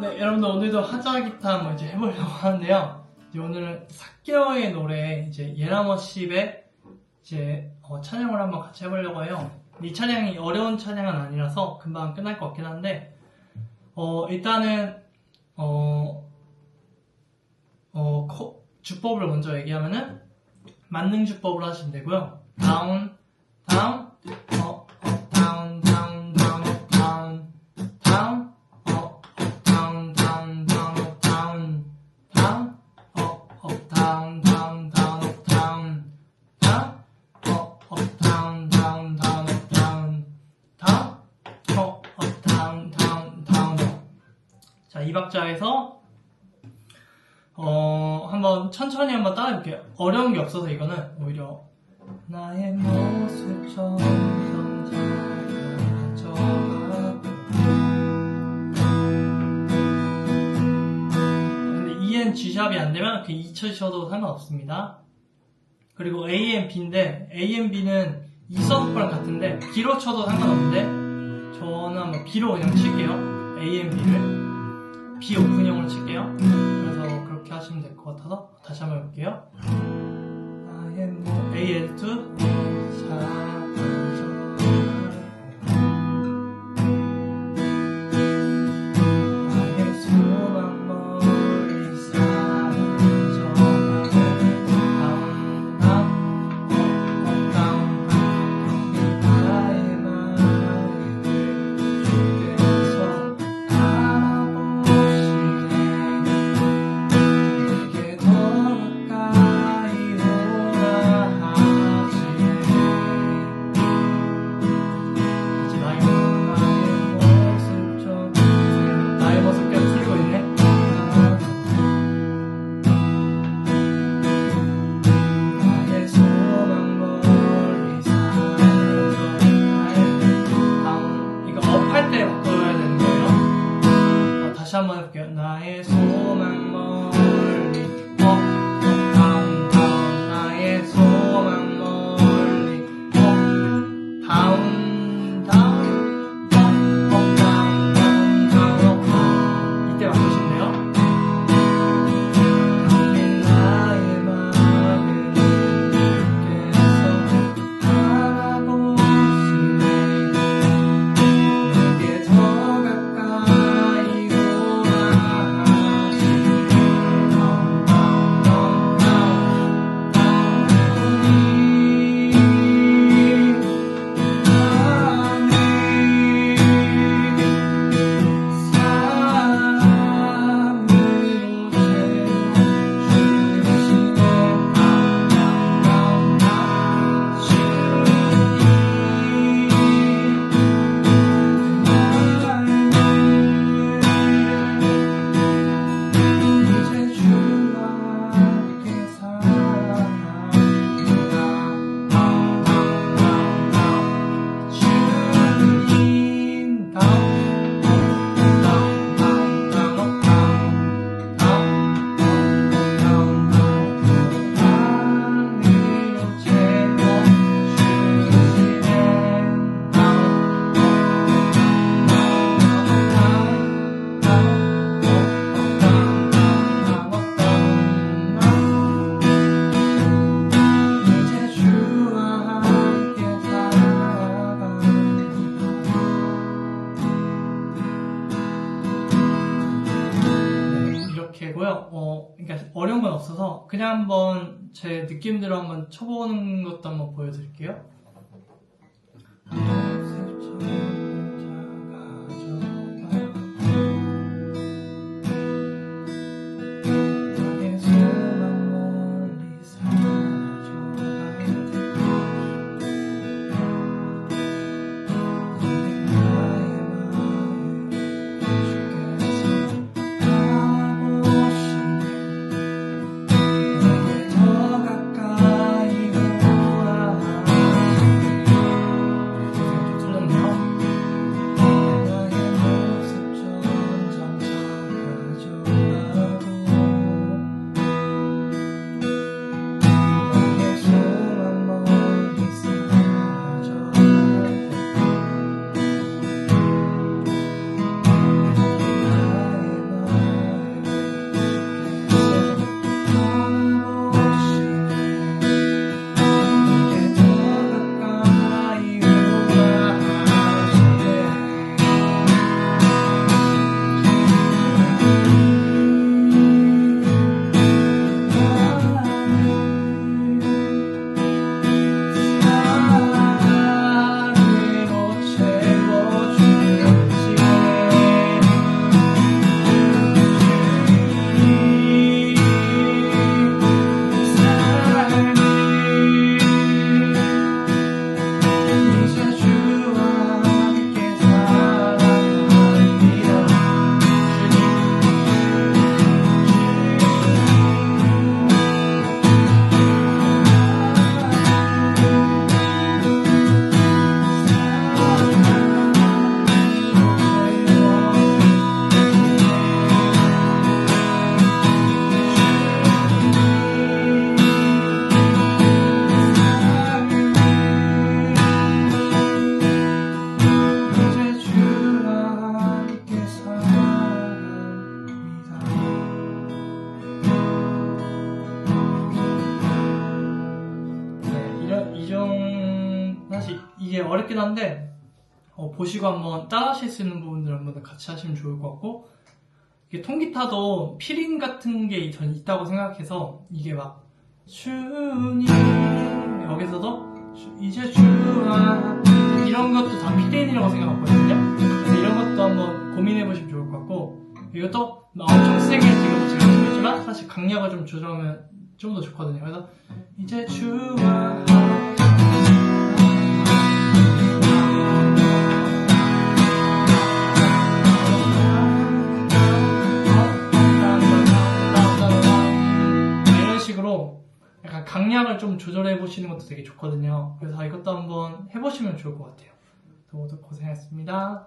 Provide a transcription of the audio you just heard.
네, 여러분들 오늘도 하자 기타 한번 이제 해보려고 하는데요. 이제 오늘은 사케어의 노래 이제 예나머십의 이제 어, 찬양을 한번 같이 해보려고 해요. 이 찬양이 어려운 찬양은 아니라서 금방 끝날 것 같긴 한데 어, 일단은 어, 어, 코- 주법을 먼저 얘기하면은 만능 주법으로 하시면 되고요. 다운, 다운, 자, 이 박자에서 어, 한번 천천히 한번 따라 해볼게요. 어려운 게 없어서 이거는 오히려 나의 모습 점점 작아져가고 근데 EN G샵이 안 되면 그2 쳐셔도 상관없습니다. 그리고 A, M, B인데 A, M, B는 이서프랑 같은데 B로 쳐도 상관없는데 저는 한번 B로 그냥 칠게요. A, M, B를 비오픈형을 칠게요. 그래서 그렇게 하시면 될 것 같아서 다시 한번 해볼게요. 아, 예. A, L2 다시 한번 해볼게요. 나의 소망 멀리 없어서 그냥 한번 제 느낌대로 한번 쳐보는 것도 한번 보여드릴게요. 어렵긴 한데 어, 보시고 한번 따라 하실 수 있는 부분들 한번 같이 하시면 좋을 것 같고 이게 통기타도 필인 같은 게 전 있다고 생각해서 이게 막 주님 여기서도 주- 이제 주와 이런 것도 다 필인이라고 생각하거든요. 이런 것도 한번 고민해 보시면 좋을 것 같고 이것도 엄청 세게 지금 치고 있지만 사실 강약을 좀 조절하면 좀 더 좋거든요. 그래서 이제 주와 강약을 좀 조절해 보시는 것도 되게 좋거든요. 그래서 이것도 한번 해보시면 좋을 것 같아요. 모두 고생했습니다.